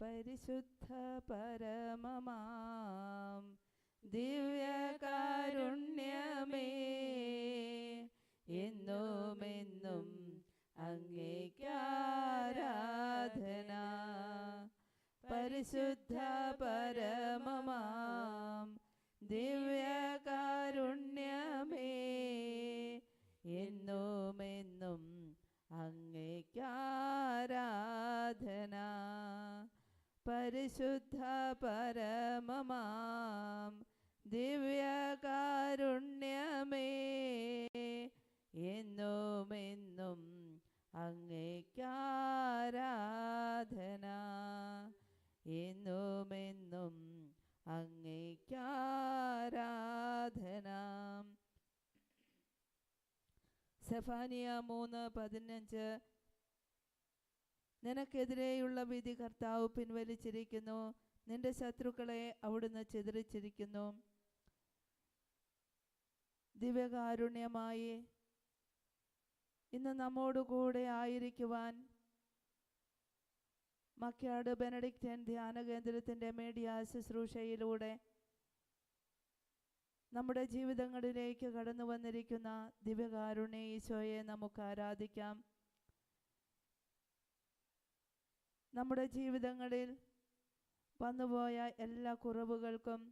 പരിശുദ്ധ പരമമാം ദിവ്യകാരുണ്യമേ എന്നുമെന്നും അങ്ങേക്കാരാധന. പരിശുദ്ധ പരമമാം ദിവ്യകാരുണ്യമേ എന്നുമെന്നും അങ്ങേക്കാരാധന. പരിശുദ്ധ പരമമാം. ദിവ്യകാരുണ്യമേ എന്നും എന്നും അങ്ങേക്കാരാധന. എന്നുമെന്നും അങ്ങേക്കാരാധന. സെഫാനിയ മൂന്ന് പതിനഞ്ച് നിനക്കെതിരെയുള്ള വിധി കർത്താവ് പിൻവലിച്ചിരിക്കുന്നു. നിന്റെ ശത്രുക്കളെ അവിടുന്ന് ചിതറിച്ചിരിക്കുന്നു. ദിവ്യകാരുണ്യമായി ഇന്ന് നമ്മോടുകൂടെ ആയിരിക്കുവാൻ മക്കാട് ബെനഡിക്റ്റൻ ധ്യാന കേന്ദ്രത്തിന്റെ മീഡിയ ശുശ്രൂഷയിലൂടെ നമ്മുടെ ജീവിതങ്ങളിലേക്ക് കടന്നു വന്നിരിക്കുന്ന ദിവ്യകാരുണ്യ ഈശോയെ നമുക്ക് ആരാധിക്കാം. നമ്മുടെ ജീവിതങ്ങളിൽ വന്നുപോയ എല്ലാ കുറവുകൾക്കും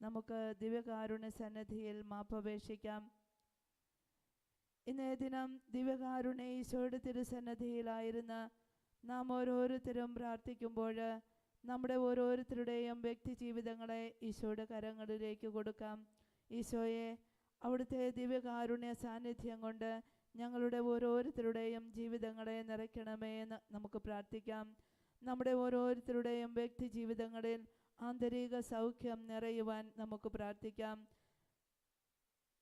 നമുക്ക് ദിവ്യകാരുണ്യ സന്നിധിയിൽ മാപ്പപേക്ഷിക്കാം. ഇന്നേ ദിനം ദിവ്യകാരുണ്യ ഈശോയുടെ തിരുസന്നിധിയിലായിരുന്ന നാം ഓരോരുത്തരും പ്രാർത്ഥിക്കുമ്പോൾ നമ്മുടെ ഓരോരുത്തരുടെയും വ്യക്തി ജീവിതങ്ങളെ ഈശോയുടെ കരങ്ങളിലേക്ക് കൊടുക്കാം. ഈശോയെ അവിടുത്തെ ദിവ്യകാരുണ്യ സാന്നിധ്യം കൊണ്ട് ഞങ്ങളുടെ ഓരോരുത്തരുടെയും ജീവിതങ്ങളെ നിറയ്ക്കണമേ എന്ന് നമുക്ക് പ്രാർത്ഥിക്കാം. നമ്മുടെ ഓരോരുത്തരുടെയും വ്യക്തി ജീവിതങ്ങളിൽ ആന്തരിക സൗഖ്യം നിറയുവാൻ നമുക്ക് പ്രാർത്ഥിക്കാം.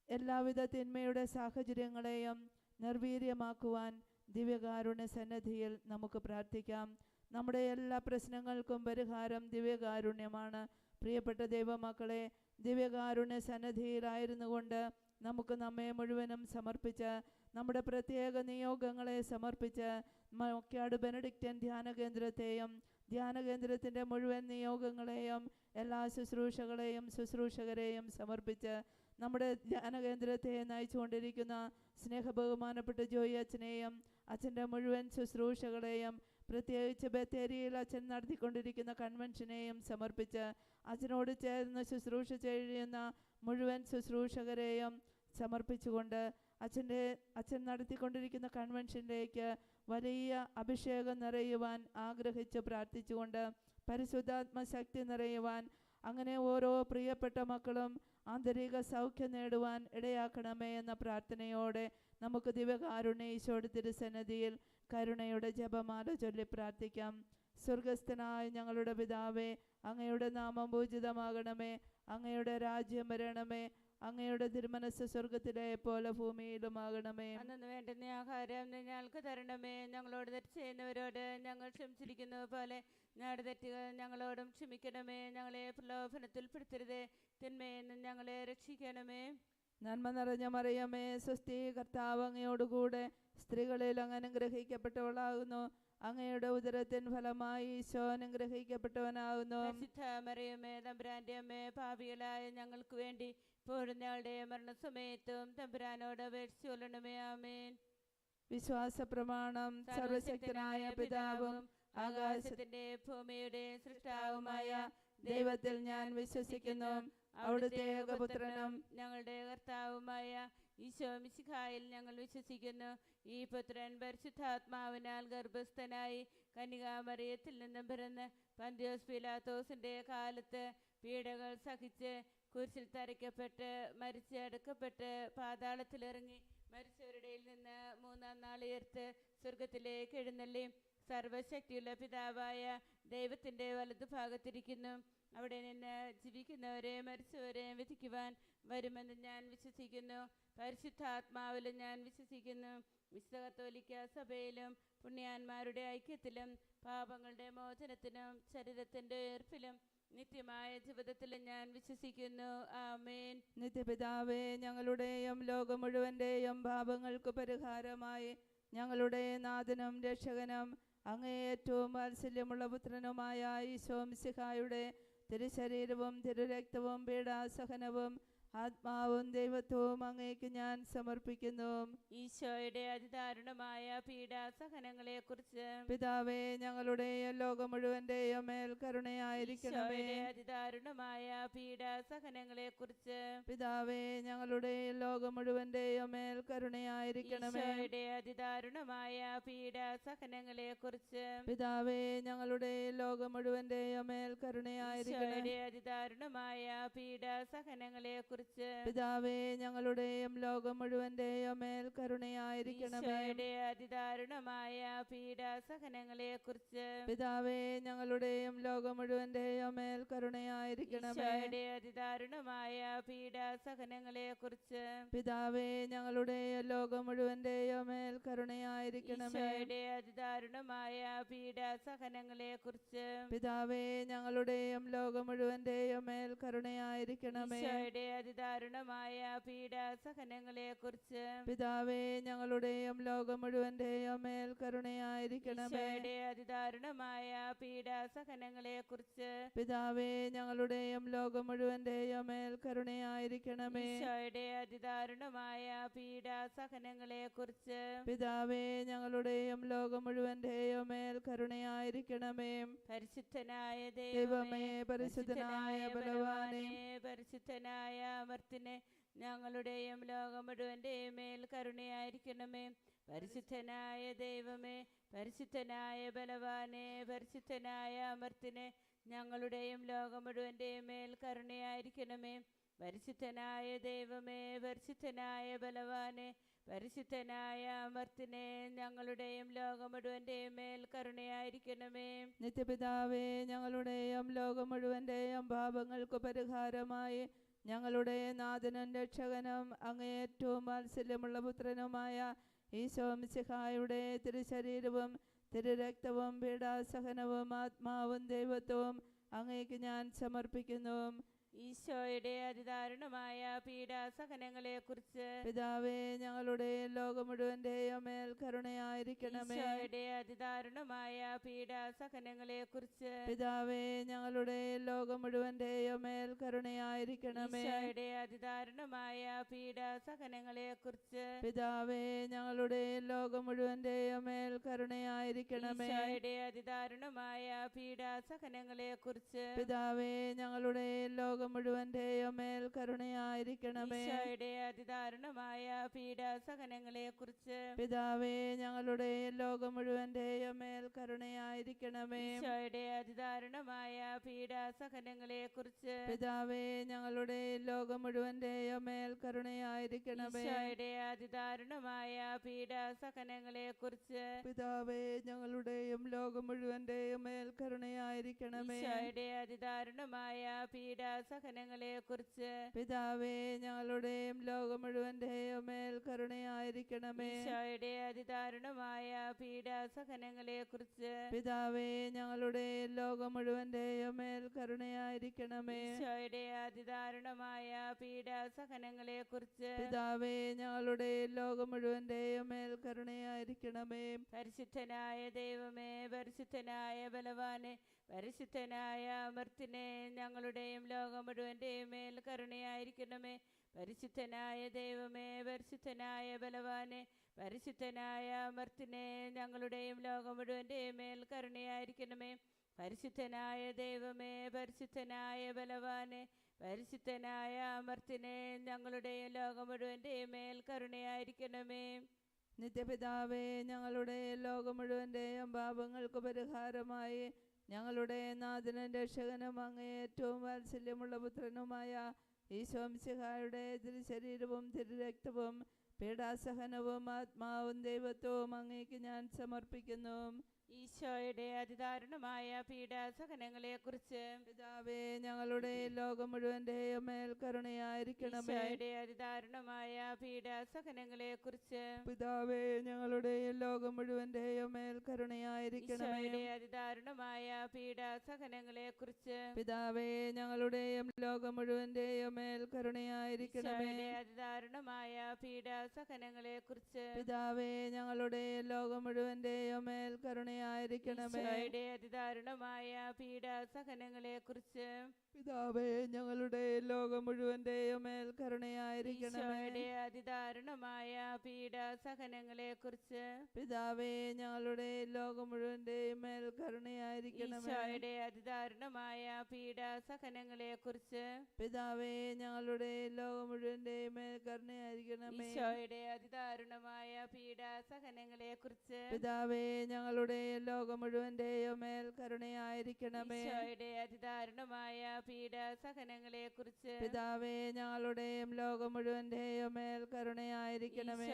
എല്ലാവിധ തിന്മയുടെ സാഹചര്യങ്ങളെയും നിർവീര്യമാക്കുവാൻ ദിവ്യകാരുണ്യ സന്നദ്ധിയിൽ നമുക്ക് പ്രാർത്ഥിക്കാം. നമ്മുടെ എല്ലാ പ്രശ്നങ്ങൾക്കും പരിഹാരം ദിവ്യകാരുണ്യമാണ്. പ്രിയപ്പെട്ട ദൈവമക്കളെ ദിവ്യകാരുണ്യ സന്നദ്ധിയിലായിരുന്നു കൊണ്ട് നമുക്ക് നമ്മെ മുഴുവനും സമർപ്പിച്ച് നമ്മുടെ പ്രത്യേക നിയോഗങ്ങളെ സമർപ്പിച്ച് മൊക്കാട് ബെനഡിക്റ്റൻ ധ്യാന കേന്ദ്രത്തെയും ധ്യാന കേന്ദ്രത്തിന്റെ മുഴുവൻ നിയോഗങ്ങളെയും എല്ലാ ശുശ്രൂഷകളെയും ശുശ്രൂഷകരെയും സമർപ്പിച്ച് നമ്മുടെ ധ്യാന കേന്ദ്രത്തെ നയിച്ചുകൊണ്ടിരിക്കുന്ന സ്നേഹബഹുമാനപ്പെട്ട ജോയി അച്ഛനെയും അച്ഛന്റെ മുഴുവൻ ശുശ്രൂഷകളെയും പ്രത്യേകിച്ച് ബത്തേരിയിൽ അച്ഛൻ നടത്തിക്കൊണ്ടിരിക്കുന്ന കൺവെൻഷനെയും സമർപ്പിച്ച് അച്ഛനോട് ചേർന്ന് ശുശ്രൂഷ ചെയ്യുന്ന മുഴുവൻ ശുശ്രൂഷകരെയും സമർപ്പിച്ചുകൊണ്ട് അച്ഛന്റെ അച്ഛൻ നടത്തിക്കൊണ്ടിരിക്കുന്ന കൺവെൻഷനിലേക്ക് വലിയ അഭിഷേകം നിറയുവാൻ ആഗ്രഹിച്ച് പ്രാർത്ഥിച്ചുകൊണ്ട് പരിശുദ്ധാത്മ ശക്തി നിറയുവാൻ അങ്ങനെ ഓരോ പ്രിയപ്പെട്ട മക്കളും ആന്തരിക സൗഖ്യം നേടുവാൻ ഇടയാക്കണമേ എന്ന പ്രാർത്ഥനയോടെ നമുക്ക് ദിവ്യകാരുണ്യ ഈശോയുടെ തിരുസന്നിധിയിൽ കരുണയുടെ ജപമാല ചൊല്ലി പ്രാർത്ഥിക്കാം. സ്വർഗസ്ഥനായ ഞങ്ങളുടെ പിതാവേ അങ്ങയുടെ നാമം പൂജിതമാകണമേ അങ്ങയുടെ രാജ്യം വരണമേ അങ്ങയുടെ തിരുമനസ് സ്വർഗത്തിലെ പോലെ ഭൂമിയിലുമാകണമേ. അന്നു വേണ്ടുന്ന ആഹാരം ഞങ്ങൾക്ക് തരണമേ. ഞങ്ങളോട് തെറ്റ് ചെയ്യുന്നവരോട് ഞങ്ങൾ ക്ഷമിച്ചിരിക്കുന്ന പോലെ ഞങ്ങളുടെ തെറ്റുകൾ ഞങ്ങളോടും ക്ഷമിക്കണമേ. ഞങ്ങളെ പ്രലോഭനത്തിൽ പെടുത്തരുതേ തിന്മയെന്ന് ഞങ്ങളെ രക്ഷിക്കണമേ. നന്മ നിറഞ്ഞ മറിയമേ സ്വസ്തി കർത്താവ് അങ്ങയോടുകൂടെ സ്ത്രീകളിൽ അങ്ങ് അനുഗ്രഹിക്കപ്പെട്ടവളാകുന്നു. അങ്ങയുടെ ഉദരത്തിൻ ഫലമായി ഈശോ അനുഗ്രഹിക്കപ്പെട്ടവനാകുന്നു. മറിയമേ തമ്പുരാന്റെ അമ്മേ പാപികളായ ഞങ്ങൾക്ക് വേണ്ടി പോരുന്നയാളുടെ മരണ മരണസമയത്തും തമ്പുരാനോട് അപേക്ഷിച്ചു കൊള്ളണമേ ആമേൻ. വിശ്വാസ പ്രമാണം സർവശക്തനായ പിതാവും ആകാശ ആകാശത്തിന്റെ ഭൂമിയുടെ സൃഷ്ടാവുമായ ദൈവത്തിൽ ഞാൻ വിശ്വസിക്കുന്നു. അവിടുത്തെ ഏകപുത്രനും ഞങ്ങളുടെ കർത്താവുമായ ഈശോ മിശിഹായിൽ ഞങ്ങൾ വിശ്വസിക്കുന്നു. ഈ പുത്രൻ പരിശുദ്ധാത്മാവിനാൽ ഗർഭസ്ഥനായി കന്യകാമറിയത്തിൽ നിന്നും പിറന്ന് പന്തിയോസ് പിലാത്തോസിന്റെ കാലത്ത് പീഡകൾ സഹിച്ച് കുരിശിൽ തരയ്ക്കപ്പെട്ട് മരിച്ച് അടക്കപ്പെട്ട് പാതാളത്തിലിറങ്ങി മരിച്ചവരുടെ നിന്ന് മൂന്നാം നാൾ ഉയർത്ത് സ്വർഗത്തിലേക്ക് എഴുന്നള്ളി. സർവശക്തിയുള്ള പിതാവായ ദൈവത്തിന്റെ വലതുഭാഗത്തിരിക്കുന്നു അവിടെ നിന്ന് ജീവിക്കുന്നവരെ മരിച്ചവരെ വിധിക്കുവാൻ വരുമെന്ന് ഞാൻ വിശ്വസിക്കുന്നു. പരിശുദ്ധാത്മാവിലും ഞാൻ വിശ്വസിക്കുന്നു. വിശുദ്ധ കത്തോലിക്ക സഭയിലും പുണ്യാന്മാരുടെ ഐക്യത്തിലും പാപങ്ങളുടെ മോചനത്തിനും ശരീരത്തിന്റെ ഉയർപ്പിലും നിത്യമായ ജീവിതത്തിൽ ഞാൻ വിശ്വസിക്കുന്നു. ആമേൻ. നിത്യപിതാവേ ഞങ്ങളുടെയും ലോകം മുഴുവന്റെയും പാപങ്ങൾക്ക് പരിഹാരമായി ഞങ്ങളുടെ നാഥനും രക്ഷകനും അങ്ങേ ഏറ്റവും വാത്സല്യമുള്ള പുത്രനുമായ ഈശോ മിശിഹായുടെ തിരുശരീരവും തിരുരക്തവും പീഡാസഹനവും ആത്മാവും ദൈവത്വവും അങ്ങേക്ക് ഞാൻ സമർപ്പിക്കുന്നു. ഈശോയുടെ അതിദാരുണമായ പീഡാസഹനങ്ങളെ കുറിച്ച് പിതാവേ ഞങ്ങളുടെ ലോകം മുഴുവന്റെയും മേൽ കരുണയായിരിക്കണമേ. അതിദാരുണമായ പീഡാസഹനങ്ങളെ കുറിച്ച് പിതാവേ ഞങ്ങളുടെ ലോകം മുഴുവന്റെയും മേൽ കരുണയായിരിക്കണമേ. അതിദാരുണമായ പീഡാസഹനങ്ങളെ കുറിച്ച് പിതാവേ ഞങ്ങളുടെ ലോകം മുഴുവന്റെയും മേൽ കരുണയായിരിക്കണമേ. അതിദാരുണമായ പീഡാസഹനങ്ങളെ കുറിച്ച് പിതാവേ ഞങ്ങളുടെയും ലോകം മുഴുവന്റെയും മേൽ കരുണയായിരിക്കണമേ. അതിദാരുണമായ പീഡാസഹനങ്ങളെ കുറിച്ച് പിതാവേ ഞങ്ങളുടെയും ലോകം മുഴുവന്റെയും മേൽ കരുണയായിരിക്കണമേ. അതിദാരുണമായ പീഡാസഹനങ്ങളെ കുറിച്ച് പിതാവേ ഞങ്ങളുടെയും ലോകം മുഴുവന്റെയും മേൽ കരുണയായിരിക്കണമേ. അതിദാരുണമായ പീഡാസഹനങ്ങളെ കുറിച്ച് പിതാവേ ഞങ്ങളുടെയും ലോകം മുഴുവന്റെയും മേൽ കരുണയായിരിക്കണമേ. അതിദാരുണമായ പീഡാസഹനങ്ങളെ കുറിച്ച് പിതാവേ ഞങ്ങളുടെയും ലോകം മുഴുവന്റെയും മേൽ കരുണയായിരിക്കണമേ. അതിദാരുണമായ പീഡാസഹനങ്ങളെ കുറിച്ച് പിതാവേ ഞങ്ങളുടെയും ലോകം മുഴുവന്റെയും മേൽ കരുണയായിരിക്കണമേ. അതിദാരുണമായ പീഡാസഹനങ്ങളെ കുറിച്ച് പിതാവേ ഞങ്ങളുടെയും ലോകം മുഴുവന്റെയും മേൽ കരുണയായിരിക്കണമേ. പരിശുദ്ധനായ ദൈവമേ ദൈവമേ പരിശുദ്ധനായ ബലവാനെ പരിശുദ്ധനായ അമർത്തിനെ ഞങ്ങളുടെയും ലോകം മുഴുവന്റെയും മേൽ കരുണയായിരിക്കണമേ. പരിശുദ്ധനായ ദൈവമേ പരിശുദ്ധനായ ബലവാനെ പരിശുദ്ധനായ അമർത്തിനെ ഞങ്ങളുടെയും ലോകം മുഴുവന്റെയും മേൽ കരുണയായിരിക്കണമേ. പരിശുദ്ധനായ ദൈവമേ പരിശുദ്ധനായ ബലവാനെ പരിശുദ്ധനായ അമർത്തിനെ ഞങ്ങളുടെയും ലോകം മുഴുവന്റെയും മേൽ കരുണയായിരിക്കണമേ. നിത്യപിതാവേ ഞങ്ങളുടെയും ലോകം മുഴുവന്റെയും പാപങ്ങൾക്ക് പരിഹാരമായി ഞങ്ങളുടെ നാഥനും രക്ഷകനും അങ്ങേറ്റവും വാത്സല്യമുള്ള പുത്രനുമായ ഈശോ മിശിഹായുടെ തിരുശരീരവും തിരുരക്തവും പീഡാസഹനവും ആത്മാവും ദൈവത്വവും അങ്ങേക്ക് ഞാൻ സമർപ്പിക്കുന്നു. ഈശോയുടെ അതിദാരുണമായ പീഡാസഹനങ്ങളെ കുറിച്ച് പിതാവേ ഞങ്ങളുടെ ലോകം മുഴുവന്റെയും മേൽ കരുണയായിരിക്കണമേ. ഈശോയുടെ അതിദാരുണമായ പീഡാസഹനങ്ങളെ കുറിച്ച് പിതാവേ ഞങ്ങളുടെ ലോകം മുഴുവന്റെയും മേൽ കരുണയായിരിക്കണമേ. ഈശോയുടെ അതിദാരുണമായ പീഡാസഹനങ്ങളെ കുറിച്ച് പിതാവേ ഞങ്ങളുടെ ലോകം മുഴുവന്റെയും മേൽ കരുണയായിരിക്കണമേ ഈശോയുടെ അതിദാരുണമായ പീഡാസഹനങ്ങളെ കുറിച്ച് പിതാവേ ഞങ്ങളുടെ ലോകം മുഴുവന്റെയും മേൽ കരുണയായിരിക്കണമേ. ഈശോയുടെ അതിദാരുണമായ പീഡാസഹനങ്ങളെ കുറിച്ച് പിതാവേ ഞങ്ങളുടെ ലോകം മുഴുവന്റെയും മേൽ കരുണയായിരിക്കണമേ. ഈശോയുടെ അതിദാരുണമായ പീഡാസഹനങ്ങളെ കുറിച്ച് പിതാവേ ഞങ്ങളുടെ ലോകം മുഴുവന്റെയും മേൽ കരുണയായിരിക്കണമേ. ഈശോയുടെ അതിദാരുണമായ പീഡാസഹനങ്ങളെ കുറിച്ച് പിതാവേ ഞങ്ങളുടെയും ലോകം മുഴുവന്റെയും മേൽ കരുണയായിരിക്കണമേ. അതിദാരുണമായ പീഡാസഹനങ്ങളെ കുറിച്ച് പിതാവേ ഞങ്ങളുടെയും ലോകം മുഴുവന്റെയും മേൽ കരുണയായിരിക്കണമേ. അതിദാരുണമായ പീഡാസഹനങ്ങളെ കുറിച്ച് പിതാവേ ഞങ്ങളുടെ ലോകം മുഴുവന്റെയും മേൽ കരുണയായിരിക്കണമേ. ഈശോയുടെ അതിദാരുണമായ പീഡാസഹനങ്ങളെ കുറിച്ച് പിതാവേ ഞങ്ങളുടെ ലോകം മുഴുവന്റെയും മേൽ കരുണയായിരിക്കണമേ. പരിശുദ്ധനായ ദൈവമേ പരിശുദ്ധനായ ബലവാനെ പരിശുദ്ധനായ അമർത്തിനെ ഞങ്ങളുടെയും ലോകം മുഴുവന്റെയും മേൽ കരുണയായിരിക്കണമേ. പരിശുദ്ധനായ ദൈവമേ പരിശുദ്ധനായ ബലവാനെ പരിശുദ്ധനായ അമർത്തിനെ ഞങ്ങളുടെയും ലോകം മുഴുവന്റെയും മേൽ കരുണയായിരിക്കണമേ. പരിശുദ്ധനായ ദൈവമേ പരിശുദ്ധനായ ബലവാനെ പരിശുദ്ധനായ അമർത്തിനെ ഞങ്ങളുടെ ലോകം മുഴുവന്റെയും മേൽ കരുണയായിരിക്കണമേ. നിത്യപിതാവേ ഞങ്ങളുടെ ലോകം മുഴുവന്റെയും പാപങ്ങൾക്ക് പരിഹാരമായി ഞങ്ങളുടെ നാഥനും രക്ഷകനും അങ്ങേ ഏറ്റവും വാത്സല്യമുള്ള പുത്രനുമായ ഈശോംസിഹായുടെ തിരുശരീരവും തിരുരക്തവും പീഡാസഹനവും ആത്മാവും ദൈവത്വവും അങ്ങേക്ക് ഞാൻ സമർപ്പിക്കുന്നു. ഈശോയുടെ അതിദാരുണമായ പീഡാസഹനങ്ങളെ കുറിച്ച് പിതാവേ ഞങ്ങളുടെ ലോകം മുഴുവന്റെയും മേൽ കരുണയായിരിക്കണമേ. ഈശോയുടെ അതിദാരുണമായ പീഡാസഹനങ്ങളെ കുറിച്ച് പിതാവേ ഞങ്ങളുടെ ലോകം മുഴുവന്റെയും മേൽ കരുണയായിരിക്കണമേ. ഈശോയുടെ അതിദാരുണമായ പീഡാസഹനങ്ങളെ കുറിച്ച് പിതാവേ ഞങ്ങളുടെയും ലോകം മുഴുവന്റെയും മേൽ കരുണയായിരിക്കണമേ. ഈശോയുടെ അതിദാരുണമായ പീഡാസഹനങ്ങളെ കുറിച്ച് പിതാവേ ഞങ്ങളുടെ ലോകം മുഴുവന്റെയും മേൽ കരുണയായിരിക്കണമേ ഈശോയുടെ അതിദാരുണമായ പീഡാസഹനങ്ങളെ കുറിച്ച് പിതാവേ ഞങ്ങളുടെ ലോകം മുഴുവന്റെയും മേൽ കരുണയായിരിക്കണമേ. അതിദാരുണമായ പീഡാസഹനങ്ങളെ കുറിച്ച് പിതാവേ ഞങ്ങളുടെ ലോകം മുഴുവന്റെയും മേൽ കരുണയായിരിക്കണമേ. അതിദാരുണമായ പീഡാസഹനങ്ങളെ കുറിച്ച് പിതാവേ ഞങ്ങളുടെ ലോകം മുഴുവന്റെയും മേൽ കരുണയായിരിക്കണമേ. അതിദാരുണമായ പീഡാസഹനങ്ങളെ കുറിച്ച് പിതാവേ ഞങ്ങളുടെ ലോകം മുഴുവന്റെയോ മേൽ കരുണയായിരിക്കണമേ അതിദാരുണമായ പീഡാസഹനങ്ങളെ കുറിച്ച് പിതാവേ ഞങ്ങളുടെയും ലോകം മുഴുവന്റെയോ മേൽ കരുണയായിരിക്കണമേ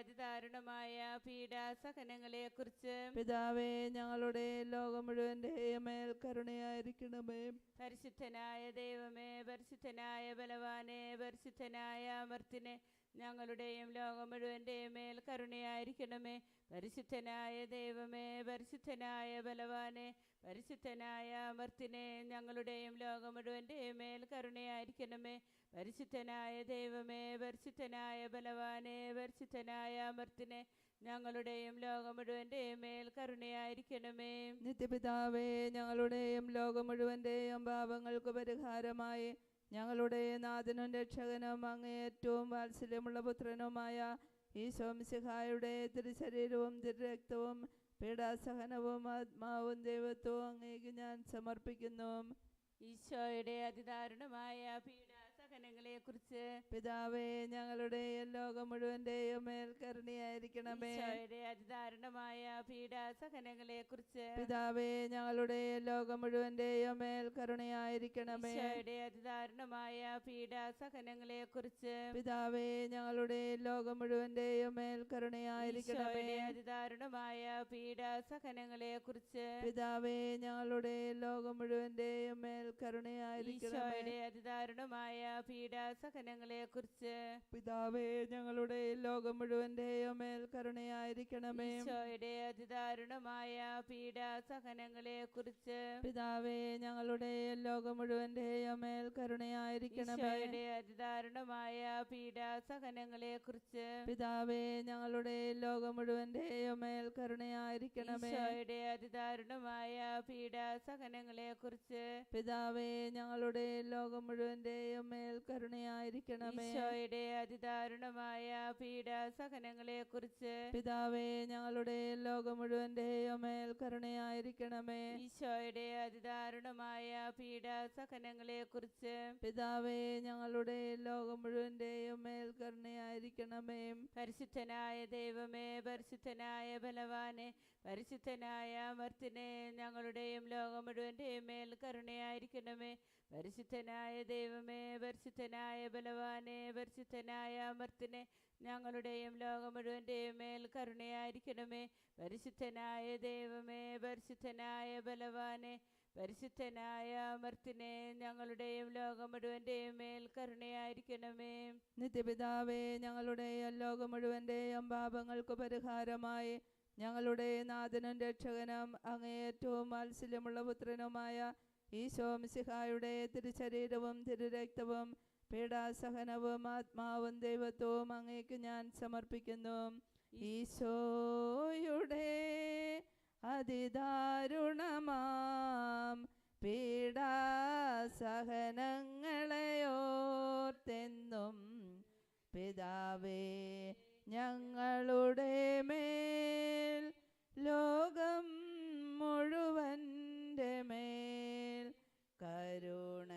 അതിദാരുണമായ പീഡാസഹനങ്ങളെ കുറിച്ച് പിതാവേ ഞങ്ങളുടെ ലോകം മുഴുവന്റെയും മേൽ കരുണയായിരിക്കണമേ. പരിശുദ്ധനായ ദൈവമേ പരിശുദ്ധനായ ബലവാനെ പരിശുദ്ധനായ അമർത്തിനെ ഞങ്ങളുടെയും ലോകം മുഴുവന്റെയും മേൽ കരുണയായിരിക്കണമേ. പരിശുദ്ധനായ ദൈവമേ പരിശുദ്ധനായ ബലവാനെ പരിശുദ്ധനായ അമർത്തിനെ ഞങ്ങളുടെയും ലോകം മുഴുവന്റെയും മേൽ കരുണയായിരിക്കണമേ. പരിശുദ്ധനായ ദൈവമേ പരിശുദ്ധനായ ബലവാനെ പരിശുദ്ധനായ അമർത്തിനെ ഞങ്ങളുടെയും ലോകം മുഴുവന്റെയും മേൽ കരുണയായിരിക്കണമേ. നിത്യപിതാവേ ഞങ്ങളുടെയും ലോകം മുഴുവന്റെയും പാപങ്ങൾക്ക് പരിഹാരമായി. ഞങ്ങളുടെ നാഥനും രക്ഷകനും അങ്ങേ ഏറ്റവും വാത്സല്യമുള്ള പുത്രനുമായ ഈശോമിശിഹായുടെ തിരുശരീരവും തിരുരക്തവും പീഡാസഹനവും ആത്മാവും ദൈവത്വവും അങ്ങേക്ക് ഞാൻ സമർപ്പിക്കുന്നു. ഈശോയുടെ അതിദാരുണമായ പീഡാസഹനങ്ങളെ കുറിച്ച് പിതാവേ ഞങ്ങളുടെ ലോകം മുഴുവന്റെയും മേൽ കരുണയായിരിക്കണമേ. അതിദാരുണമായ പീഡാസഹനങ്ങളെ കുറിച്ച് പിതാവേ ഞങ്ങളുടെ ലോകം മുഴുവന്റെയും മേൽ കരുണയായിരിക്കണമേ. അതിദാരുണമായ പീഡാസഹനങ്ങളെ കുറിച്ച് പിതാവേ ഞങ്ങളുടെ ലോകം മുഴുവന്റെയും മേൽ കരുണയായിരിക്കണമേ. അതിദാരുണമായ പീഡാസഹനങ്ങളെ കുറിച്ച് പിതാവേ ഞങ്ങളുടെ ലോകം മുഴുവന്റെയും മേൽ കരുണയായിരിക്കണമേ. അതിദാരുണമായ പീഡാസഹനങ്ങളെ കുറിച്ച് പിതാവേ ഞങ്ങളുടെ ലോകം മുഴുവൻ മേൽ കരുണയായിരിക്കണമേ. ഈശോയുടെ അതിദാരുണമായ പീഡാസഹനങ്ങളെ കുറിച്ച് പിതാവേ ഞങ്ങളുടെ ലോകം മുഴുവൻ മേൽ കരുണയായിരിക്കണമേ. ഈശോയുടെ അതിദാരുണമായ പീഡാസഹനങ്ങളെ കുറിച്ച് പിതാവേ ഞങ്ങളുടെ ലോകം മുഴുവൻ മേൽ കരുണയായിരിക്കണമേ. ഈശോയുടെ അതിദാരുണമായ പീഡാസഹനങ്ങളെ കുറിച്ച് പിതാവേ ഞങ്ങളുടെ ലോകം മുഴുവന്റെയും മേൽ കരുണയായിരിക്കണമേ. ഈശോയുടെ അതിദാരുണമായ പീഡാസഹനങ്ങളെ കുറിച്ച് പിതാവേ ഞങ്ങളുടെ ലോകം മുഴുവന്റെയും മേൽ കരുണയായിരിക്കണമേ. ഈശോയുടെ അതിദാരുണമായ പീഡാസഹനങ്ങളെ കുറിച്ച് പിതാവേ ഞങ്ങളുടെ ലോകം മുഴുവന്റെയും മേൽ കരുണയായിരിക്കണമേ. പരിശുദ്ധനായ ദൈവമേ പരിശുദ്ധനായ ബലവാനെ പരിശുദ്ധനായ അമർത്തിനെ ഞങ്ങളുടെയും ലോകം മുഴുവന്റെയും മേൽ കരുണയായിരിക്കണമേ. പരിശുദ്ധനായ ദൈവമേ പരിശുദ്ധനായ ബലവാനെ പരിശുദ്ധനായ അമർത്തിനെ ഞങ്ങളുടെയും ലോകം മുഴുവന്റെയും മേൽ കരുണയായിരിക്കണമേ. പരിശുദ്ധനായ ദൈവമേ പരിശുദ്ധനായ ബലവാനെ പരിശുദ്ധനായ അമർത്തിനെ ഞങ്ങളുടെയും ലോകം മുഴുവന്റെയും മേൽ കരുണയായിരിക്കണമേ. നിത്യപിതാവേ ഞങ്ങളുടെ ലോകം മുഴുവന്റെയും പാപങ്ങൾക്ക് പരിഹാരമായി ഞങ്ങളുടെ നാഥനും രക്ഷകനും അങ്ങേയറ്റവും മാത്സല്യമുള്ള പുത്രനുമായ ഈശോ മിശിഹായുടെ തിരുശരീരവും തിരുരക്തവും പീഡാസഹനവും ആത്മാവും ദൈവത്വവും അങ്ങേക്ക് ഞാൻ സമർപ്പിക്കുന്നു. ഈശോയുടെ അതിദാരുണമാം പീഡാസഹനങ്ങളെയോർത്തെന്നും പിതാവേ ഞങ്ങളുടെ മേൽ ലോകം മുഴുവന്റെ മേൽ കരുണയുണ്ടാകേണമേ.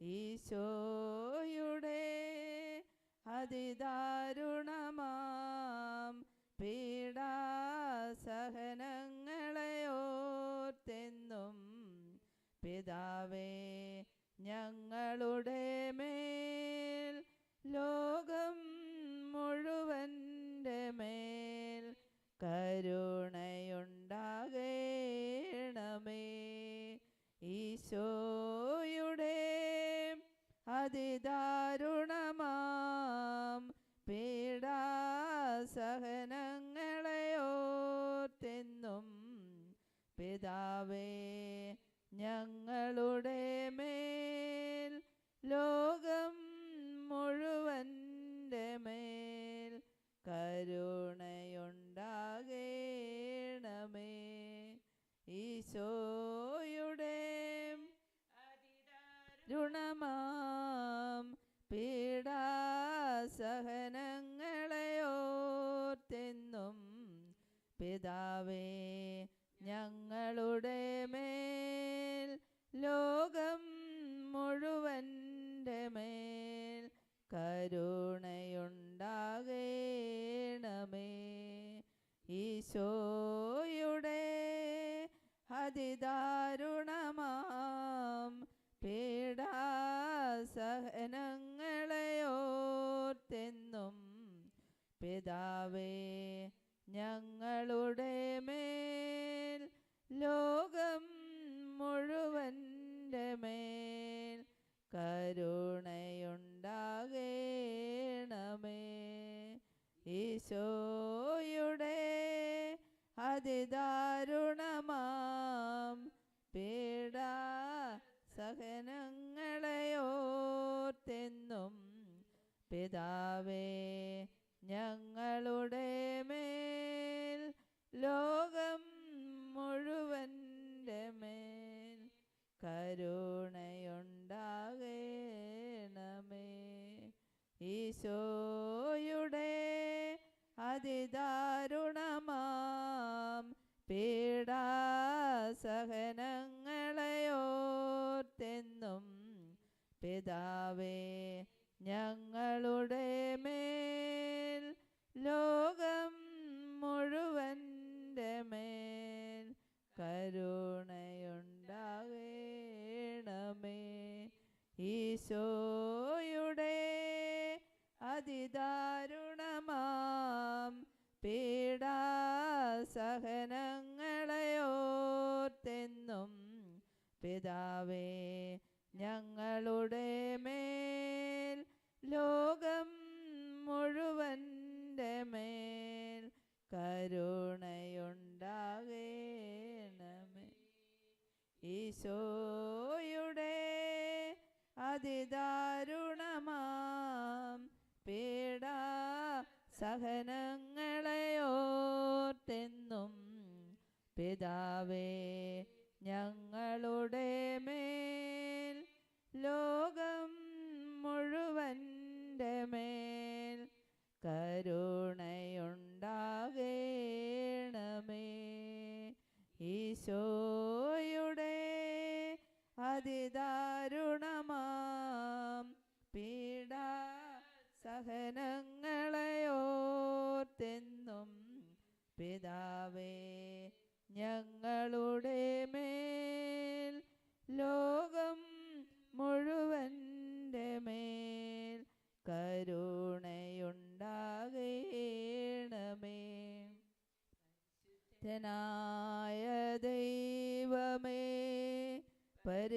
ഈശോയുടെ അതിദാരുണമാം പീഡാസഹനങ്ങളെയോർത്തെന്നും പിതാവേ ഞങ്ങളുടെ മേൽ ലോകം കരുണയുണ്ടാകേണമേ. ഈശോയുടെ അതിദാരുണമാം പീഡാസഹനങ്ങളെയോർത്തെന്നും പിതാവേ ഞങ്ങളുടെ മേൽ ലോകം മുഴുവന്റെ മേൽ കരുണയുണ്ടാകേണമേ ഈശോയുടെ രുണമാം പീഡാസഹനങ്ങളെയോർത്തെന്നും പിതാവേ ഞങ്ങളുടെ മേൽ ലോകം മുഴുവന്റെ മേൽ കരുണയുണ്ടാകേണമേ. ഈശോയുടെ അതിദാരുണമാം പീഡാസഹനങ്ങളെയോർത്തെന്നും പിതാവേ ഞങ്ങളുടെ മേൽ ലോകം മുഴുവന്റെ മേൽ കരുണയുണ്ടാകേണമേ. ഈശോയുടെ അതിദാരുണമാം പീഡാ സഹനങ്ങളെയോർത്തെന്നും പിതാവേ ഞങ്ങളുടെ മേൽ ലോകം മുഴുവന്റെ മേൽ കരുണയുണ്ടാകേണമേ. ഈശോയുടെ അതിദാരുണമാം പീഡാസഹനങ്ങളെയോർത്തെന്നും പിതാവേ ഈശോയുടെ അതിദാരുണമാം പേട സഹനങ്ങളെയോർത്തെന്നും പിതാവേ ഞങ്ങളുടെ മേൽ ലോകം മുഴുവന്റെ മേൽ കരുണയുണ്ടാകേണമേ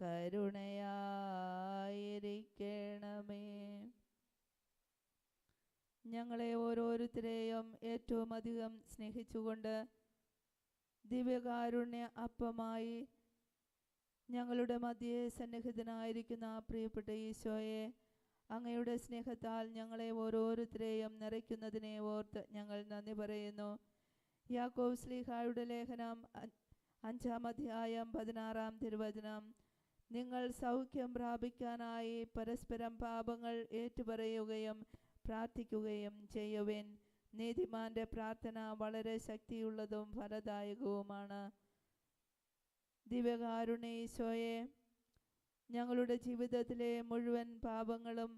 കരുണയായിരിക്കണമേ. ഞങ്ങളെ ഓരോരുത്തരെയും ഏറ്റവും അധികം സ്നേഹിച്ചുകൊണ്ട് ദിവ്യകാരുണ്യ അപ്പമായി ഞങ്ങളുടെ മധ്യേ സന്നിഹിതനായിരിക്കുന്ന പ്രിയപ്പെട്ട ഈശോയെ അങ്ങയുടെ സ്നേഹത്താൽ ഞങ്ങളെ ഓരോരുത്തരെയും നിറയ്ക്കുന്നതിനെ ഓർത്ത് ഞങ്ങൾ നന്ദി പറയുന്നു. യാക്കോബ് സ്ലീഹായുടെ ലേഖനം അഞ്ചാം അധ്യായം പതിനാറാം തിരുവചനം. നിങ്ങൾ സൗഖ്യം പ്രാപിക്കാനായി പരസ്പരം പാപങ്ങൾ ഏറ്റുപറയുകയും പ്രാർത്ഥിക്കുകയും ചെയ്യുവിൻ. നീതിമാന്റെ പ്രാർത്ഥന വളരെ ശക്തിയുള്ളതും ഫലദായകവുമാണ്. ദിവ്യകാരുണീശോയെ ഞങ്ങളുടെ ജീവിതത്തിലെ മുഴുവൻ പാപങ്ങളും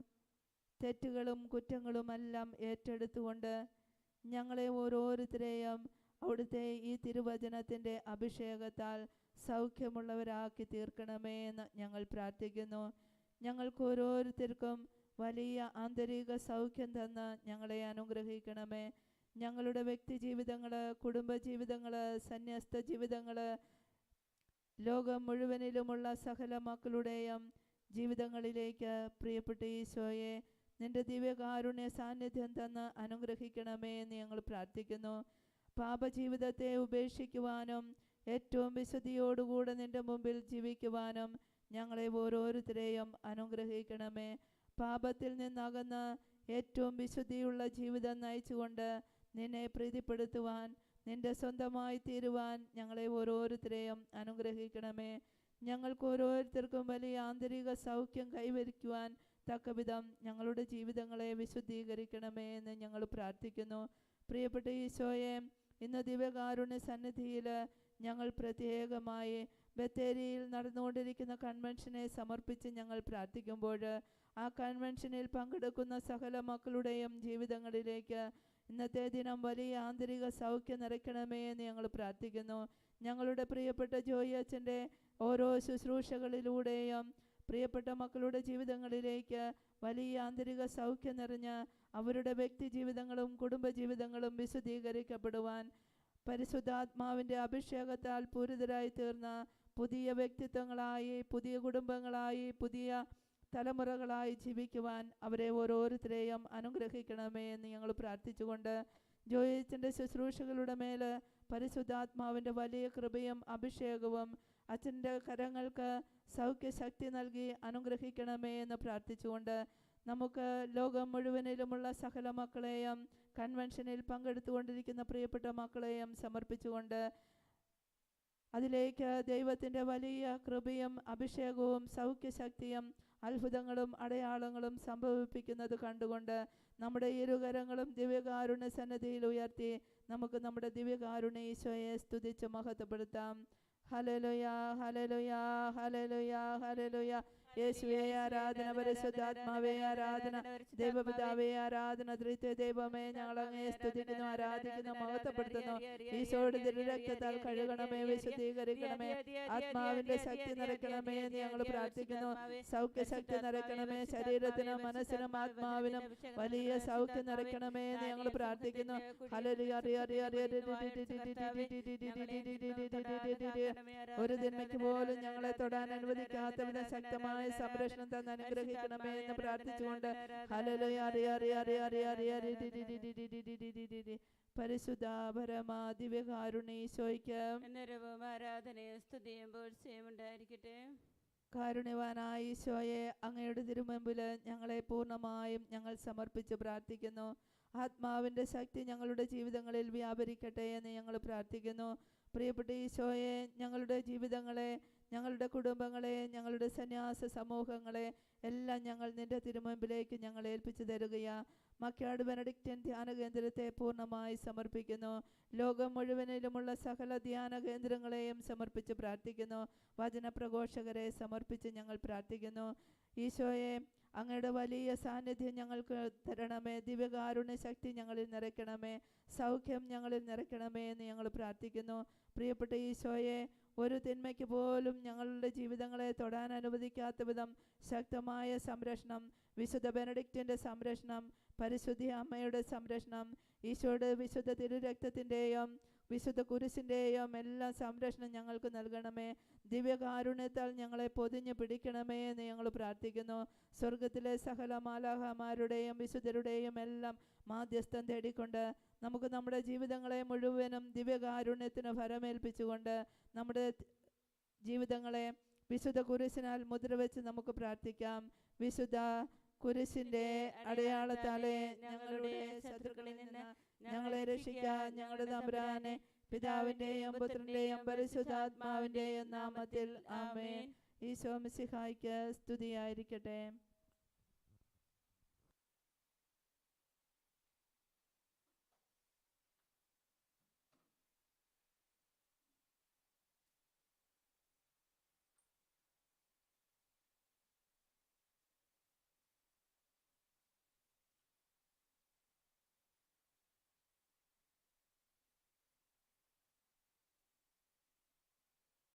തെറ്റുകളും കുറ്റങ്ങളുമെല്ലാം ഏറ്റെടുത്തുകൊണ്ട് ഞങ്ങളെ ഓരോരുത്തരെയും അവിടുത്തെ ഈ തിരുവചനത്തിന്റെ അഭിഷേകത്താൽ സൗഖ്യമുള്ളവരാക്കി തീർക്കണമേ എന്ന് ഞങ്ങൾ പ്രാർത്ഥിക്കുന്നു. ഞങ്ങൾക്ക് ഓരോരുത്തർക്കും വലിയ ആന്തരിക സൗഖ്യം തന്ന് ഞങ്ങളെ അനുഗ്രഹിക്കണമേ. ഞങ്ങളുടെ വ്യക്തി ജീവിതങ്ങൾ കുടുംബ ജീവിതങ്ങൾ സന്യസ്ത ജീവിതങ്ങൾ ലോകം മുഴുവനിലുമുള്ള സകല മക്കളുടെയും ജീവിതങ്ങളിലേക്ക് പ്രിയപ്പെട്ട ഈശോയെ നിന്റെ ദിവ്യകാരുണ്യ സാന്നിധ്യം തന്ന് അനുഗ്രഹിക്കണമേ എന്ന് ഞങ്ങൾ പ്രാർത്ഥിക്കുന്നു. പാപജീവിതത്തെ ഉപേക്ഷിക്കുവാനും ഏറ്റവും വിശുദ്ധിയോടുകൂടെ നിന്റെ മുമ്പിൽ ജീവിക്കുവാനും ഞങ്ങളെ ഓരോരുത്തരെയും അനുഗ്രഹിക്കണമേ. പാപത്തിൽ നിന്നകന്ന് ഏറ്റവും വിശുദ്ധിയുള്ള ജീവിതം നയിച്ചുകൊണ്ട് നിന്നെ പ്രീതിപ്പെടുത്തുവാൻ നിന്റെ സ്വന്തമായി തീരുവാൻ ഞങ്ങളെ ഓരോരുത്തരെയും അനുഗ്രഹിക്കണമേ. ഞങ്ങൾക്ക് ഓരോരുത്തർക്കും വലിയ ആന്തരിക സൗഖ്യം കൈവരിക്കുവാൻ തക്കവിധം ഞങ്ങളുടെ ജീവിതങ്ങളെ വിശുദ്ധീകരിക്കണമേ എന്ന് ഞങ്ങൾ പ്രാർത്ഥിക്കുന്നു. പ്രിയപ്പെട്ട ഈശോയെ ഇന്ന് ദിവ്യകാരുണ്യ സന്നിധിയിൽ ഞങ്ങൾ പ്രത്യേകമായി ബത്തേരിയിൽ നടന്നുകൊണ്ടിരിക്കുന്ന കൺവെൻഷനെ സമർപ്പിച്ച് ഞങ്ങൾ പ്രാർത്ഥിക്കുമ്പോൾ ആ കൺവെൻഷനിൽ പങ്കെടുക്കുന്ന സകല മക്കളുടെയും ജീവിതങ്ങളിലേക്ക് ഇന്നത്തെ ദിനം വലിയ ആന്തരിക സൗഖ്യം നിറയ്ക്കണമേ എന്ന് ഞങ്ങൾ പ്രാർത്ഥിക്കുന്നു. ഞങ്ങളുടെ പ്രിയപ്പെട്ട ജോയി അച്ഛന്റെ ഓരോ ശുശ്രൂഷകളിലൂടെയും പ്രിയപ്പെട്ട മക്കളുടെ ജീവിതങ്ങളിലേക്ക് വലിയ ആന്തരിക സൗഖ്യം നിറഞ്ഞ് അവരുടെ വ്യക്തി ജീവിതങ്ങളും കുടുംബ ജീവിതങ്ങളും വിശുദ്ധീകരിക്കപ്പെടുവാൻ പരിശുദ്ധാത്മാവിന്റെ അഭിഷേകത്താൽ പൂരിതരായി തീർന്ന പുതിയ വ്യക്തിത്വങ്ങളായി പുതിയ കുടുംബങ്ങളായി പുതിയ തലമുറകളായി ജീവിക്കുവാൻ അവരെ ഓരോരുത്തരെയും അനുഗ്രഹിക്കണമേ എന്ന് ഞങ്ങൾ പ്രാർത്ഥിച്ചുകൊണ്ട് ജോയിച്ചിന്റെ ശുശ്രൂഷകളുടെ മേൽ പരിശുദ്ധാത്മാവിന്റെ വലിയ കൃപയും അഭിഷേകവും അച്ഛന്റെ കരങ്ങൾക്ക് സൗഖ്യശക്തി നൽകി അനുഗ്രഹിക്കണമേ എന്ന് പ്രാർത്ഥിച്ചുകൊണ്ട് നമുക്ക് ലോകം മുഴുവനിലുമുള്ള സകല മക്കളെയും കൺവെൻഷനിൽ പങ്കെടുത്തുകൊണ്ടിരിക്കുന്ന പ്രിയപ്പെട്ട മക്കളെയും സമർപ്പിച്ചുകൊണ്ട് അതിലേക്ക് ദൈവത്തിന്റെ വലിയ കൃപയും അഭിഷേകവും സൗഖ്യശക്തിയും അത്ഭുതങ്ങളും അടയാളങ്ങളും സംഭവിപ്പിക്കുന്നത് കണ്ടുകൊണ്ട് നമ്മുടെ ഇരുകരങ്ങളും ദിവ്യകാരുണ്യ സന്നദ്ധിയിൽ ഉയർത്തി നമുക്ക് നമ്മുടെ ദിവ്യകാരുണ്യ ഈശോയെ സ്തുതിച്ച് മഹത്വപ്പെടുത്താം. ഹലലുയാ ഹലലുയാ ഹലലുയാ ഹലലുയ യേശുവേ ആരാധന പരിശുദ്ധാത്മാവേ ആരാധന ദൈവപിതാവേ ആരാധന ദൃത്യ ദൈവമേ ഞങ്ങൾ സ്തുതിക്കുന്നു ആരാധിക്കുന്നു മഹത്വപ്പെടുത്തുന്നു ഈശോയുടെ തിരുരക്തത്താൽ കഴുകണമേ വിശദീകരിക്കണമേ ആത്മാവിന്റെ ശക്തി നിറയ്ക്കണമേ എന്ന് ഞങ്ങൾ പ്രാർത്ഥിക്കുന്നു സൗഖ്യശക്തി നിറയ്ക്കണമേ ശരീരത്തിനും മനസ്സിനും ആത്മാവിനും വലിയ സൗഖ്യം നിറയ്ക്കണമേ എന്ന് ഞങ്ങൾ പ്രാർത്ഥിക്കുന്നു ഒരു തിന്മയ്ക്ക് പോലും ഞങ്ങളെ തൊടാൻ അനുവദിക്കാത്ത വിധം ശക്തമായ സംരക്ഷണം തന്ന് അനുഗ്രഹിക്കണമേ എന്ന് പ്രാർത്ഥിച്ചുകൊണ്ട് ഹലലുയ അറി അറി അറി അറി അറി അറി പരിശുദ്ധാപരമാ ദിവ്യകാരുണീശോയ്ക്ക് എന്നരവും ആരാധനയും സ്തുതിയും പോഴ്ചയും ഉണ്ടായിരിക്കട്ടെ. കാരുണ്യവാനായ ഈശോയെ അങ്ങയുടെ തിരുമുമ്പിൽ ഞങ്ങളെ പൂർണമായും ഞങ്ങൾ സമർപ്പിച്ച് പ്രാർത്ഥിക്കുന്നു. ആത്മാവിന്റെ ശക്തി ഞങ്ങളുടെ ജീവിതങ്ങളിൽ വ്യാപരിക്കട്ടെ എന്ന് ഞങ്ങൾ പ്രാർത്ഥിക്കുന്നു. പ്രിയപ്പെട്ട ഈശോയെ ഞങ്ങളുടെ ജീവിതങ്ങളെ ഞങ്ങളുടെ കുടുംബങ്ങളെ ഞങ്ങളുടെ സന്യാസ സമൂഹങ്ങളെ എല്ലാം ഞങ്ങൾ നിന്റെ തിരുമുമ്പിലേക്ക് ഞങ്ങൾ ഏൽപ്പിച്ചു തരുകയാ. മക്കാട് ബെനഡിക്റ്റൻ ധ്യാന കേന്ദ്രത്തെ പൂർണമായി സമർപ്പിക്കുന്നു. ലോകം മുഴുവനിലുമുള്ള സകല ധ്യാന കേന്ദ്രങ്ങളെയും സമർപ്പിച്ച് പ്രാർത്ഥിക്കുന്നു. വചനപ്രഘോഷകരെ സമർപ്പിച്ച് ഞങ്ങൾ പ്രാർത്ഥിക്കുന്നു. ഈശോയെ അങ്ങയുടെ വലിയ സാന്നിധ്യം ഞങ്ങൾക്ക് തരണമേ. ദിവ്യകാരുണ്യ ശക്തി ഞങ്ങളിൽ നിറയ്ക്കണമേ. സൗഖ്യം ഞങ്ങളിൽ നിറയ്ക്കണമേ എന്ന് ഞങ്ങൾ പ്രാർത്ഥിക്കുന്നു. പ്രിയപ്പെട്ട ഈശോയെ ഒരു തിന്മയ്ക്ക് പോലും ഞങ്ങളുടെ ജീവിതങ്ങളെ തൊടാൻ അനുവദിക്കാത്ത വിധം ശക്തമായ സംരക്ഷണം വിശുദ്ധ ബെനഡിക്റ്റിന്റെ സംരക്ഷണം പരിശുദ്ധി അമ്മയുടെ സംരക്ഷണം ഈശോയുടെ വിശുദ്ധ തിരുരക്തത്തിന്റെയും വിശുദ്ധ കുരിശിന്റെയും എല്ലാ സംരക്ഷണം ഞങ്ങൾക്ക് നൽകണമേ. ദിവ്യകാരുണ്യത്താൽ ഞങ്ങളെ പൊതിഞ്ഞു പിടിക്കണമേ എന്ന് ഞങ്ങൾ പ്രാർത്ഥിക്കുന്നു. സ്വർഗത്തിലെ സകല മാലാഹമാരുടെയും വിശുദ്ധരുടെയും എല്ലാം മാധ്യസ്ഥം തേടിക്കൊണ്ട് നമുക്ക് നമ്മുടെ ജീവിതങ്ങളെ മുഴുവനും ദിവ്യകാരുണ്യത്തിന് ഫലമേൽപ്പിച്ചുകൊണ്ട് നമ്മുടെ ജീവിതങ്ങളെ വിശുദ്ധ കുരിശിനാൽ മുദ്ര വെച്ച് നമുക്ക് പ്രാർത്ഥിക്കാം. വിശുദ്ധ കുരിശിന്റെ അടയാളത്താലെ ഞങ്ങളുടെ ശത്രുക്കളിൽ നിന്ന് ഞങ്ങളെ രക്ഷിക്കാൻ ഞങ്ങളുടെ തമ്പുരാനെ പിതാവിന്റെയും പുത്രന്റെയും പരിശുദ്ധാത്മാവിന്റെയും നാമത്തിൽ ആമേൻ. ഈശോ മിസിഹായ്ക്ക് സ്തുതിയായിരിക്കട്ടെ.